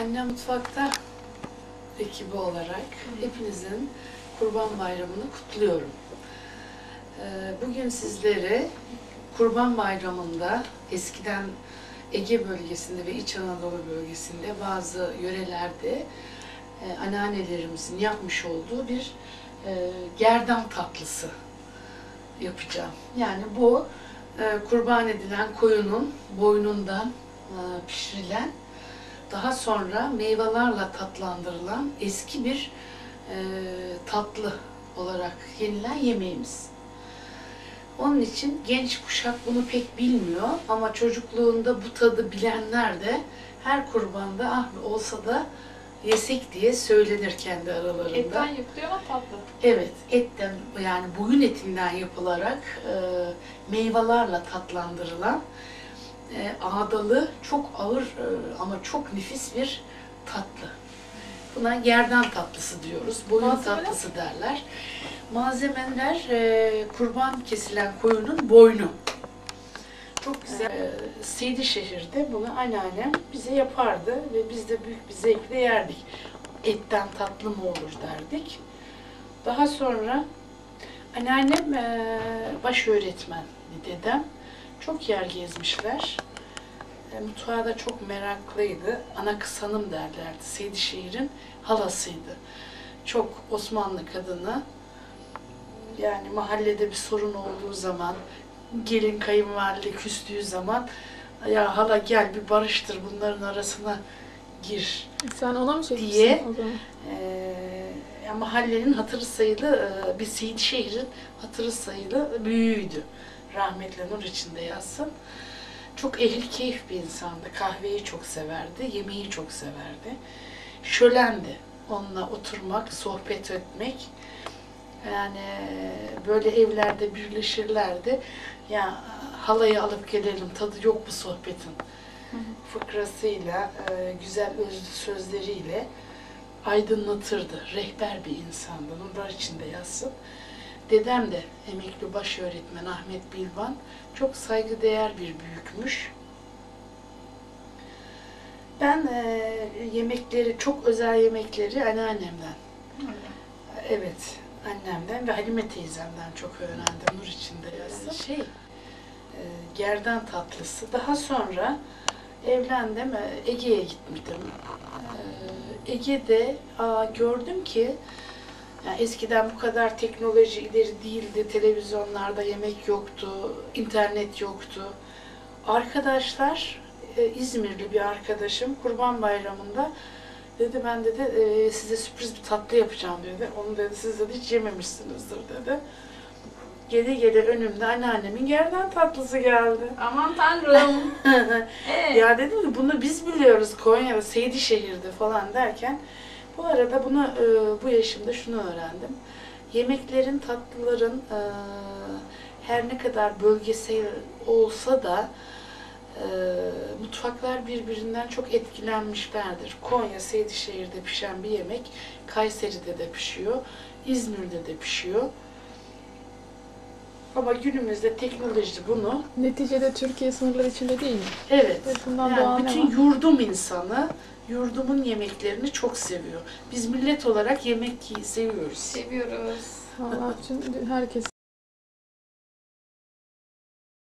Annem Mutfak'ta ekibi olarak hepinizin Kurban Bayramı'nı kutluyorum. Ee, Bugün sizlere Kurban Bayramı'nda eskiden Ege bölgesinde ve İç Anadolu bölgesinde bazı yörelerde e, anneannelerimizin yapmış olduğu bir e, gerdan tatlısı yapacağım. Yani bu e, kurban edilen koyunun boynundan pişirilen daha sonra meyvelerle tatlandırılan eski bir e, tatlı olarak yenilen yemeğimiz. Onun için genç kuşak bunu pek bilmiyor ama çocukluğunda bu tadı bilenler de her kurbanda ah olsa da yesek diye söylenir kendi aralarında. Etten yapılıyor ama tatlı. Evet, etten yani boyun etinden yapılarak e, meyvelerle tatlandırılan e, ağdalı, çok ağır e, ama çok nefis bir tatlı. Buna gerdan tatlısı diyoruz, boyun Malzemeler? tatlısı derler. Malzemeler e, kurban kesilen koyunun boynu. Çok güzel. E, Seydişehir'de bunu anneannem bize yapardı ve biz de büyük bir zevkle yerdik. Etten tatlı mı olur derdik. Daha sonra anneannem eee, baş öğretmen dedem. Çok yer gezmişler. E, mutfağa da çok meraklıydı. Ana kız hanım derlerdi. Seydişehir'in halasıydı. Çok Osmanlı kadını. Yani mahallede bir sorun olduğu zaman, gelin kayınvalide küstüğü zaman ya hala gel bir barıştır bunların arasına gir Sen ona mı çekmişsin Diye. o zaman? yani mahallenin hatırı sayılı e, bir Seyit şehrin hatırı sayılı büyüğüydü. Rahmetli nur içinde yatsın. Çok ehil keyif bir insandı. Kahveyi çok severdi, yemeği çok severdi. Şölendi. Onunla oturmak, sohbet etmek. Yani böyle evlerde birleşirlerdi. Ya halayı alıp gelelim, tadı yok bu sohbetin. Fıkrasıyla, e, güzel özlü sözleriyle aydınlatırdı. Rehber bir insandı. Nurlar içinde yatsın. Dedem de emekli baş öğretmen Ahmet Bilban çok saygıdeğer bir büyükmüş. Ben e, yemekleri, çok özel yemekleri anneannemden, evet annemden ve Halime teyzemden çok öğrendim. Nur içinde yatsın. Şey, e, gerdan tatlısı. Daha sonra evlendim, e, Ege'ye gitmiştim. E, Ege'de aa, gördüm ki yani eskiden bu kadar teknoloji ileri değildi, televizyonlarda yemek yoktu, internet yoktu. Arkadaşlar, e, İzmirli bir arkadaşım Kurban Bayramı'nda dedi ben dedi e, size sürpriz bir tatlı yapacağım dedi. Onu dedi siz dedi hiç yememişsinizdir dedi. Gele gele önümde anneannemin gerdan tatlısı geldi. Aman tanrım. evet. Ya dedim ki bunu biz biliyoruz Konya'da, Seydişehir'de falan derken bu arada bunu e, bu yaşımda şunu öğrendim. Yemeklerin, tatlıların e, her ne kadar bölgesel olsa da e, mutfaklar birbirinden çok etkilenmişlerdir. Konya, Seydişehir'de pişen bir yemek Kayseri'de de pişiyor, İzmir'de de pişiyor. Ama günümüzde teknoloji bunu Neticede Türkiye sınırları içinde değil mi? Evet. Ve bundan Yani bütün yurdum insanı yurdumun yemeklerini çok seviyor. Biz millet olarak yemek seviyoruz. Seviyoruz. Allah bütün herkes